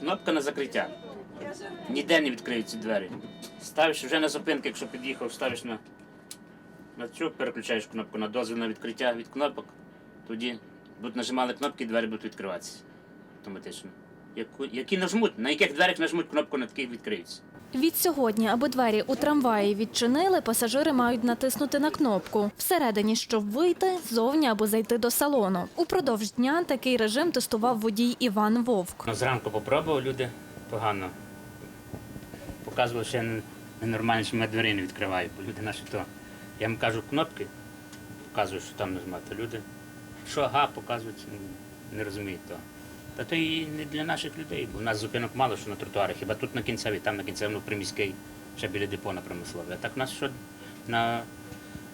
Кнопка на закриття. Ніде не відкриються двері. Ставиш вже на зупинки, якщо під'їхав, ставиш на, на цю, переключаєш кнопку на дозвіл на відкриття від кнопок. Тоді будуть нажимали кнопки, і двері будуть відкриватися автоматично. Яку, які нажмуть, на яких дверях нажмуть кнопку, на таких відкриються. Від сьогодні, аби двері у трамваї відчинили, пасажири мають натиснути на кнопку всередині, щоб вийти, зовні або зайти до салону. Упродовж дня такий режим тестував водій Іван Вовк. Ну, зранку попробував люди погано. Показували, що я не- ненормально, що ми двері не відкриваю, бо люди наші то. Я їм кажу кнопки, показую, що там нажимати. Люди, що ага, показують, не розуміють того. Та то і не для наших людей, бо у нас зупинок мало що на тротуарах, хіба тут на кінцевій, там на кінцевому приміський, ще біля депо на промисловій. А так у нас що на,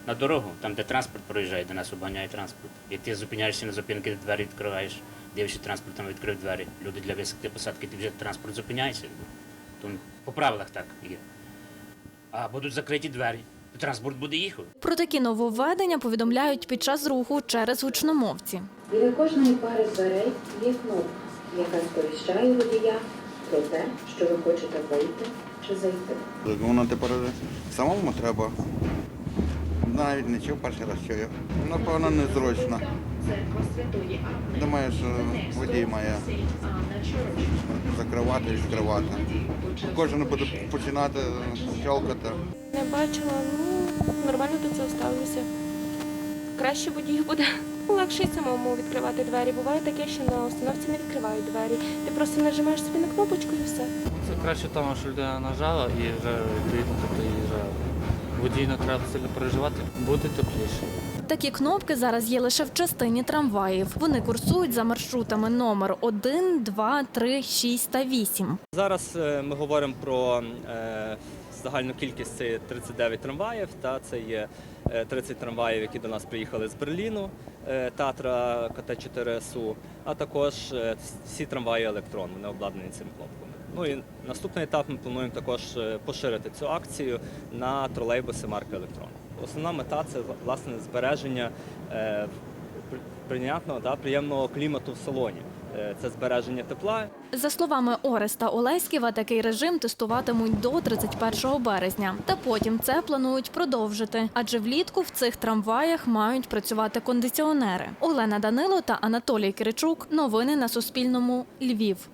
на дорогу, там, де транспорт проїжджає, де нас обганяє транспорт. Як ти зупиняєшся на зупинки, двері відкриваєш, дивишся транспорт, там відкрив двері. Люди для висадки посадки, ти вже транспорт зупиняється. То по правилах так є. А будуть закриті двері, транспорт буде їхати. Про такі нововведення повідомляють під час руху через гучномовці. Біля кожної пари дверей є кнопка, яка сповіщає водія про те, що ви хочете вийти чи зайти. Воно тепер самому треба. Навіть не чув перший раз чую. Напевно, незручно. Думаю, що водій має закривати і відкривати. Кожен буде починати щелкати. Не бачила, ну нормально до цього ставлюся. Краще водій буде легше й самому відкривати двері. Буває таке, що на установці не відкривають двері. Ти просто нажимаєш собі на кнопочку і все. Це краще тому, що людина нажала і вже відповідно тобто і вже водій не треба сильно переживати, буде тепліше. Такі кнопки зараз є лише в частині трамваїв. Вони курсують за маршрутами номер 1, 2, 3, 6 та 8. Зараз е, ми говоримо про е, загальну кількість це 39 трамваїв. Та це є е, 30 трамваїв, які до нас приїхали з Берліну, е, Татра КТ-4 СУ, а також е, всі трамваї електрон, вони обладнані цими кнопками. Ну і наступний етап ми плануємо також е, поширити цю акцію на тролейбуси марки Електрон. Основна мета це власне збереження е, прийнятного та приємного клімату в салоні. Е, Це збереження тепла За словами Ореста Олеськіва, такий режим тестуватимуть до 31 березня. Та потім це планують продовжити, адже влітку в цих трамваях мають працювати кондиціонери. Олена Данило та Анатолій Киричук. Новини на Суспільному. Львів.